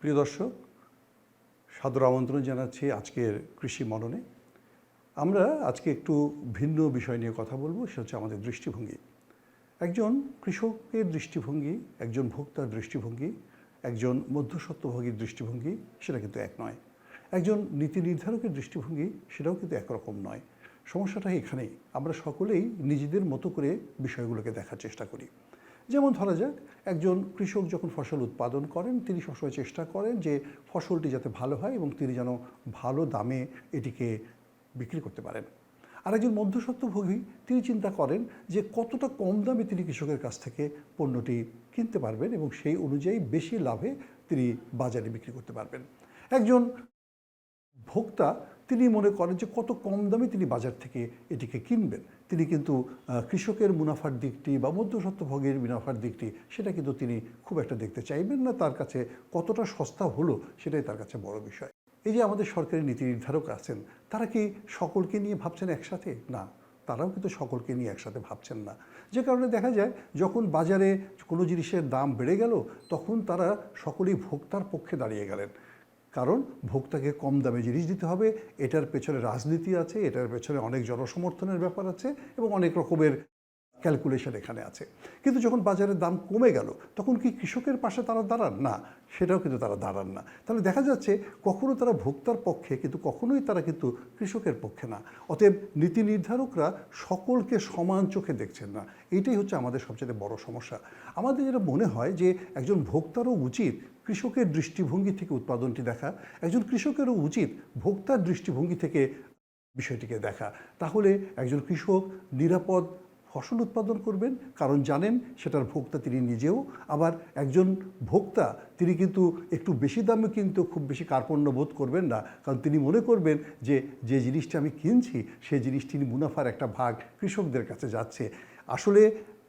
প্রিয় দর্শক, সাদর আমন্ত্রণ জানাচ্ছি আজকের কৃষি মননে। আমরা আজকে একটু ভিন্ন বিষয় নিয়ে কথা বলব, সেটা হচ্ছে আমাদের দৃষ্টিভঙ্গি। একজন কৃষকের দৃষ্টিভঙ্গি, একজন ভোক্তার দৃষ্টিভঙ্গি, একজন মধ্যস্বত্বভোগীর দৃষ্টিভঙ্গি, সেটা কিন্তু এক নয়। একজন নীতি নির্ধারকের দৃষ্টিভঙ্গি, সেটাও কিন্তু একরকম নয়। সমস্যাটা এখানেই। আমরা সকলেই নিজেদের মতো করে বিষয়গুলোকে দেখার চেষ্টা করি। যেমন ধরা যাক, একজন কৃষক যখন ফসল উৎপাদন করেন, তিনি সবসময় চেষ্টা করেন যে ফসলটি যাতে ভালো হয় এবং তিনি যেন ভালো দামে এটিকে বিক্রি করতে পারেন। আর একজন মধ্যস্বত্বভোগী তিনি চিন্তা করেন যে কতটা কম দামে তিনি কৃষকের কাছ থেকে পণ্যটি কিনতে পারবেন এবং সেই অনুযায়ী বেশি লাভে তিনি বাজারে বিক্রি করতে পারবেন। একজন ভোক্তা তিনি মনে করেন যে কত কম দামে তিনি বাজার থেকে এটিকে কিনবেন। তিনি কিন্তু কৃষকের মুনাফার দিকটি বা মধ্যস্বত্বভোগীর মুনাফার দিকটি সেটা কিন্তু তিনি খুব একটা দেখতে চাইবেন না। তার কাছে কতটা সস্তা হলো সেটাই তার কাছে বড় বিষয়। এই যে আমাদের সরকারি নীতি নির্ধারক আছেন, তারা কি সকলকে নিয়ে ভাবছেন একসাথে? না, তারাও কিন্তু সকলকে নিয়ে একসাথে ভাবছেন না। যে কারণে দেখা যায়, যখন বাজারে কোনো জিনিসের দাম বেড়ে গেল, তখন তারা সকলেই ভোক্তার পক্ষে দাঁড়িয়ে গেলেন। কারণ ভোক্তাকে কম দামে জিনিস দিতে হবে, এটার পেছনে রাজনীতি আছে, এটার পেছনে অনেক জনসমর্থনের ব্যাপার আছে এবং অনেক রকমের ক্যালকুলেশন এখানে আছে। কিন্তু যখন বাজারের দাম কমে গেল, তখন কি কৃষকের পাশে তারা দাঁড়ান? না, সেটাও কিন্তু তারা দাঁড়ান না। তাহলে দেখা যাচ্ছে কখনো তারা ভোক্তার পক্ষে, কিন্তু কখনোই তারা কিন্তু কৃষকের পক্ষে না। অতএব নীতি নির্ধারকরা সকলকে সমান চোখে দেখছেন না। এইটাই হচ্ছে আমাদের সবচেয়ে বড় সমস্যা। আমাদের যেটা মনে হয় যে একজন ভোক্তারও উচিত কৃষকের দৃষ্টিভঙ্গি থেকে উৎপাদনটি দেখা, একজন কৃষকেরও উচিত ভোক্তার দৃষ্টিভঙ্গি থেকে বিষয়টিকে দেখা। তাহলে একজন কৃষক নিরাপদ ফসল উৎপাদন করবেন, কারণ জানেন সেটার ভোক্তা তিনি নিজেও। আবার একজন ভোক্তা তিনি কিন্তু একটু বেশি দামে কিন্তু খুব বেশি কার্পণ্য বোধ করবেন না, কারণ তিনি মনে করবেন যে যে জিনিসটা আমি কিনছি সেই জিনিসটি মুনাফার একটা ভাগ কৃষকদের কাছে যাচ্ছে। আসলে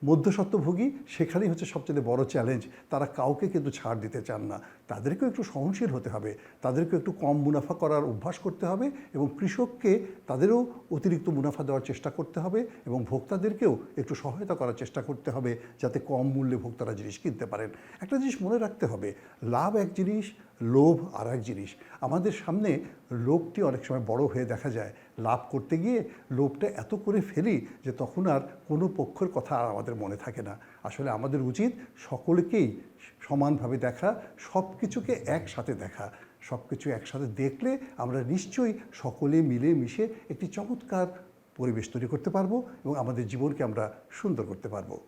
মধ্যস্বত্বভোগী, সেখানেই হচ্ছে সবচেয়ে বড় চ্যালেঞ্জ তারা কাউকে কিন্তু ছাড় দিতে চান না। তাদেরকেও একটু সহনশীল হতে হবে। তাদেরকে একটু কম মুনাফা করার অভ্যাস করতে হবে এবং কৃষককে তাদেরও অতিরিক্ত মুনাফা দেওয়ার চেষ্টা করতে হবে এবং ভোক্তাদেরকেও একটু সহায়তা করার চেষ্টা করতে হবে যাতে কম মূল্যে ভোক্তারা জিনিস কিনতে পারেন। একটা জিনিস মনে রাখতে হবে। লাভ এক জিনিস লোভ আর এক জিনিস। আমাদের সামনে লোভটি অনেক সময় বড় হয়ে দেখা যায়। লাভ করতে গিয়ে লোভটা এত করে ফেলি যে তখন আর কোনো পক্ষের কথা আর আমাদের মনে থাকে না। আসলে আমাদের উচিত সকলকেই সমানভাবে দেখা সব কিছুকে একসাথে দেখা। সব কিছু একসাথে দেখলে আমরা নিশ্চয়ই সকলে মিলে মিশে একটি চমৎকার পরিবেশ তৈরি করতে পারব এবং আমাদের জীবনকে আমরা সুন্দর করতে পারব।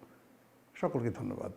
সকলকে ধন্যবাদ।